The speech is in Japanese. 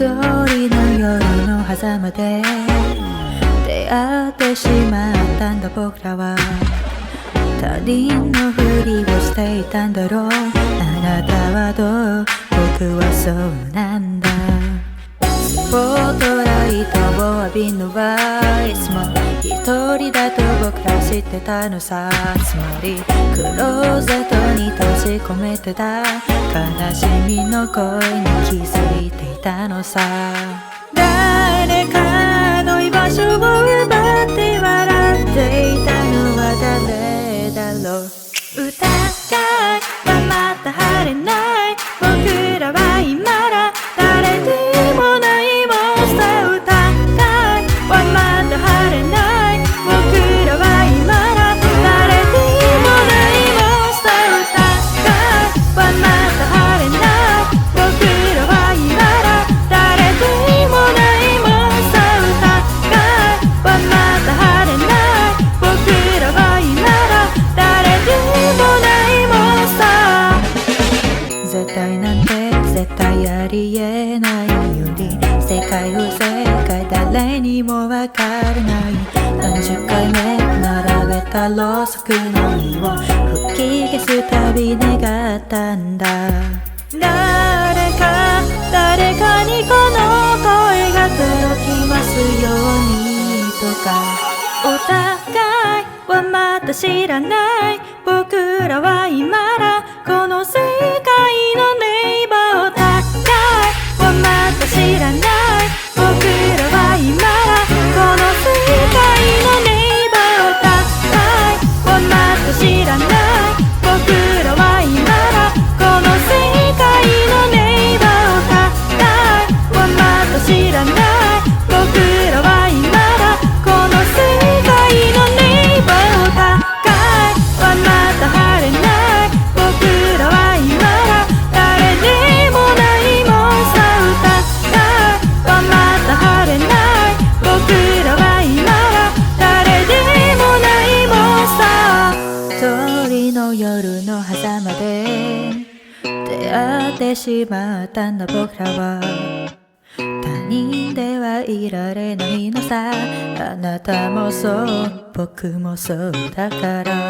通りの夜の狭間で出会ってしまったんだ僕らは。他人のふりをしていたんだろう。あなたはどう？僕はそうなんだ。人を浴びるのはいつも一人だと僕ら知ってたのさつまりクローゼットに閉じ込めてた悲しみの声に気づいていたのさー絶対なんて絶対ありえないより世界不正解誰にもわからない。何十回目並べたろうそくの火を吹き消すたび願ったんだ。誰か誰かにこの声が届きますようにとか。お互いはまだ知らない。僕らは今知らない僕らは今らこの世界のネイバーお互いはまだ晴れない僕らは今ら誰でもないモンスター疑いはまだ晴れない僕らは今ら誰でもないモンスター通りの夜の狭間で出会ってしまったんだ僕らは。人ではいられないのさ。あなたもそう僕もそうだから。